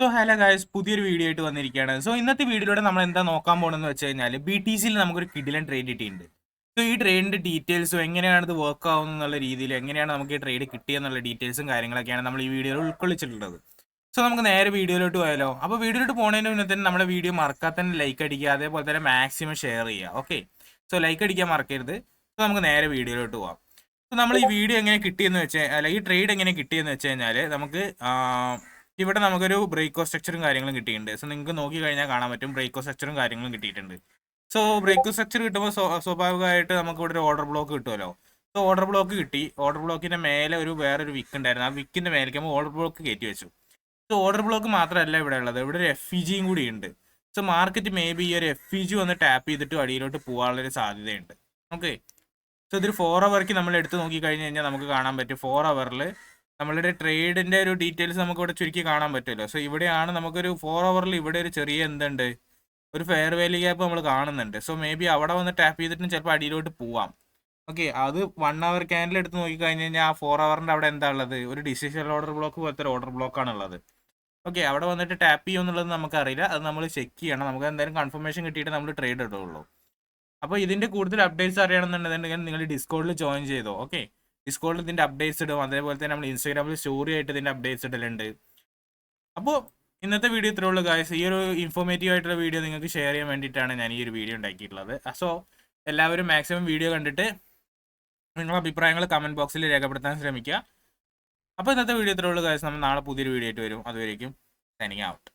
So hello guys പുതിയൊരു video ആയിട്ട് വന്നിരിക്കുകയാണ്. സോ ഇന്നത്തെ വീഡിയോയിലൂടെ നമ്മൾ എന്താ നോക്കാൻ പോകണമെന്ന് വെച്ച് കഴിഞ്ഞാൽ ബി ടി സിയിൽ നമുക്കൊരു കിഡിലൻ ട്രേഡ് കിട്ടിയിട്ടുണ്ട്. സോ ഈ ട്രേഡിന്റെ ഡീറ്റെയിൽസും എങ്ങനെയാണ് ഇത് വർക്ക് ആവുന്നത് എന്നുള്ള രീതിയിൽ എങ്ങനെയാണ് നമുക്ക് ഈ ട്രേഡ് കിട്ടിയെന്നുള്ള ഡീറ്റെയിൽസും കാര്യങ്ങളൊക്കെയാണ് നമ്മൾ ഈ വീഡിയോയിൽ ഉൾക്കൊള്ളിച്ചിട്ടുള്ളത്. സോ നമുക്ക് നേരെ വീഡിയോയിലോട്ട് പോയാലോ? അപ്പോൾ വീഡിയോയിലോട്ട് പോകുന്നതിന് മുന്നേ തന്നെ നമ്മുടെ വീഡിയോ മറക്കാതെ തന്നെ ലൈക്ക് അടിക്കുക അതേപോലെ തന്നെ മാക്സിമം ഷെയർ ചെയ്യുക. ഓക്കെ സോ ലൈക്ക് അടിക്കാൻ മറക്കരുത്. സോ നമുക്ക് നേരെ വീഡിയോയിലോട്ട് പോവാം. സോ നമ്മൾ ഈ വീഡിയോ എങ്ങനെ കിട്ടിയെന്ന് വെച്ചാൽ അല്ല ഈ ട്രേഡ് എങ്ങനെ കിട്ടിയെന്ന് വെച്ച് കഴിഞ്ഞാൽ നമുക്ക് ഇവിടെ നമുക്കൊരു ബ്രേക്കോ സ്ട്രക്ചറും കാര്യങ്ങളും കിട്ടിയിട്ടുണ്ട്. സോ നിങ്ങൾക്ക് നോക്കി കഴിഞ്ഞാൽ കാണാൻ പറ്റും. ബ്രേക്കോ സ്ട്രക്ചറും കാര്യങ്ങളും കിട്ടിയിട്ടുണ്ട്. സോ ബ്രേക്കോ സ്ട്രക്ചർ കിട്ടുമ്പോൾ സ്വാഭാവികമായിട്ട് നമുക്ക് ഇവിടെ ഒരു ഓർഡർ ബ്ലോക്ക് കിട്ടുമല്ലോ സോ ഓർഡർ ബ്ലോക്ക് കിട്ടി. ഓർഡർ ബ്ലോക്കിന്റെ മേലെ ഒരു വേറൊരു വിക്ക് ഉണ്ടായിരുന്നു. ആ വിക്കിന്റെ മേലേക്ക് നമ്മൾ ഓർഡർ ബ്ലോക്ക് കയറ്റി വെച്ചു. സോ ഓർഡർ ബ്ലോക്ക് മാത്രമല്ല ഇവിടെ ഉള്ളത്. ഇവിടെ ഒരു എഫ് ഇ ജിയും കൂടി ഉണ്ട്. സോ മാർക്കറ്റ് മേ ബി ഈ ഒരു എഫ് ഇ ജി ഒന്ന് ടാപ്പ് ചെയ്തിട്ട് അടിയിലോട്ട് പോകാനുള്ളൊരു സാധ്യതയുണ്ട്. ഓക്കെ സോ ഇതൊരു ഫോർ അവർക്ക് നമ്മൾ എടുത്ത് നോക്കി കഴിഞ്ഞ് കഴിഞ്ഞാൽ നമുക്ക് കാണാൻ പറ്റും. ഫോർ അവറിൽ നമ്മളുടെ ട്രേഡിന്റെ ഒരു ഡീറ്റെയിൽസ് നമുക്ക് ഇവിടെ ചുരുക്കി കാണാൻ പറ്റുമല്ലോ. സോ ഇവിടെയാണ് നമുക്കൊരു ഫോർ അവറിൽ ഇവിടെ ഒരു ചെറിയ എന്തുണ്ട്? ഒരു ഫെയർ വാല്യൂ ഗ്യാപ്പ് നമ്മൾ കാണുന്നുണ്ട്. സോ മേ ബി അവിടെ വന്ന് ടാപ്പ് ചെയ്തിട്ട് ചിലപ്പോൾ അടിയിലോട്ട് പോവാം. ഓക്കെ അത് വൺ അവർ ക്യാൻഡിൽ എടുത്ത് നോക്കിക്കഴിഞ്ഞ് കഴിഞ്ഞാൽ ആ ഫോർ അവറിന്റെ അവിടെ എന്താ ഉള്ളത്? ഒരു ഡിസിഷൻ ഓർഡർ ബ്ലോക്ക് പോലത്തെ ഒരു ഓർഡർ ബ്ലോക്ക് ആണ് ഉള്ളത്. ഓക്കെ അവിടെ വന്നിട്ട് ടാപ്പ് ചെയ്യും എന്നുള്ളത് നമുക്കറിയില്ല. അത് നമ്മൾ ചെക്ക് ചെയ്യണം. നമുക്ക് എന്തായാലും കൺഫർമേഷൻ കിട്ടിയിട്ട് നമ്മൾ ട്രേഡ് ഇടുള്ളൂ അപ്പോൾ ഇതിന്റെ കൂടുതൽ അപ്ഡേറ്റ്സ് അറിയണമെന്നുണ്ടെന്നുണ്ടെങ്കിൽ നിങ്ങൾ ഡിസ്കോഡിൽ ജോയിൻ ചെയ്തോ. ഓക്കെ ഡിസ്കോഡിൽ ഇതിന്റെ അപ്ഡേറ്റ്സ് ഇടും. അതേപോലെ തന്നെ നമ്മൾ ഇൻസ്റ്റാഗ്രാമിൽ സ്റ്റോറി ആയിട്ട് ഇതിന്റെ അപ്ഡേറ്റ്സ് ഇടലുണ്ട്. അപ്പോൾ ഇന്നത്തെ വീഡിയോ ഇത്രേ ഉള്ളൂ ഗായ്സ് ഈ ഒരു ഇൻഫോർമേറ്റീവ് ആയിട്ടുള്ള വീഡിയോ നിങ്ങൾക്ക് ഷെയർ ചെയ്യാൻ വേണ്ടിയിട്ടാണ് ഞാൻ ഈ ഒരു വീഡിയോ ഉണ്ടാക്കിയിട്ടുള്ളത്. സോ എല്ലാവരും മാക്സിമം വീഡിയോ കണ്ടിട്ട് നിങ്ങളുടെ അഭിപ്രായങ്ങൾ കമന്റ് ബോക്സിൽ രേഖപ്പെടുത്താൻ ശ്രമിക്കുക. അപ്പോൾ ഇന്നത്തെ വീഡിയോ ഇത്രേ ഉള്ളൂ ഗായ്സ് നമ്മൾ നാളെ പുതിയൊരു വീഡിയോ ആയിട്ട് വരും. അതുവരേക്കും സൈനിങ് ഔട്ട്